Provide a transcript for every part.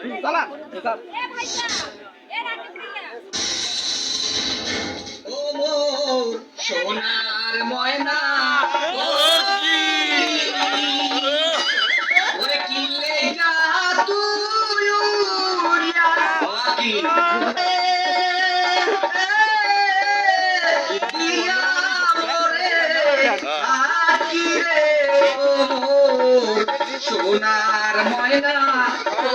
চালা ও সোনার ময়না ও কি ওরে কি লেগা তুই উড়িয়া বাকি এ, এ, দিয়া মোরে আকি রে ও মো সোনার ময়না ও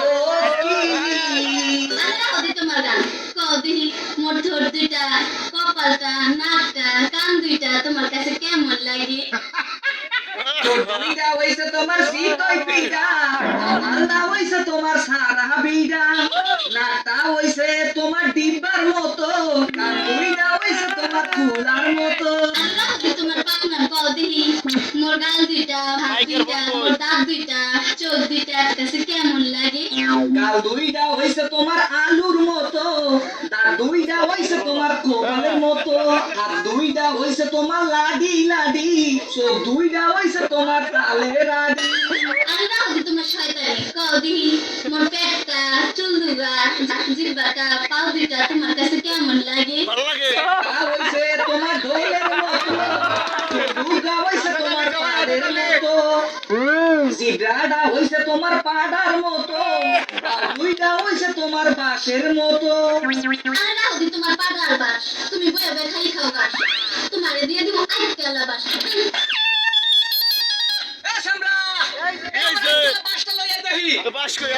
কদি মোর ঠোঁট দুইটা, কপালটা, নাকটা, কান দুইটা, তোমার কাছে কেমন লাগে? হইছে তোমার শীতই পিড়া সারা হইছে তোমার ডিব্বার মতো, কান হইছে তোমার মতো। গাল দুইটা হাত দুইটা দাঁত দুইটা চোখ দুইটা কাছে কেমন লাগে? গাল দুইটা হইছে তোমার আলুর মতো দাঁত দুইটা হইছে তোমার কপালের মতো হাত দুইটা হইছে তোমার লাডি লাডি চোখ দুইটা হইছে তোমার তালের আডি আল্লাহ তোমার শয়তানি কদি মোর পেটটা চুল দুগা জিব্বাটা পাও দুইটা তোমার কাছে কেমন লাগে? তা হইছে জিডাডা হইছে তোমার পাড়ার মতো। আর দুইটা হইছে তোমার বাসের মতো। আল্লাহ ওদের তোমার পাগল বাস তুমি বয়ে বয়ে খালি খাও বাস তোমারে দিয়ে দিব আইকালা বাস এ সামরা! এই যে। পাঁচটা লইয়া দেখি বাস করে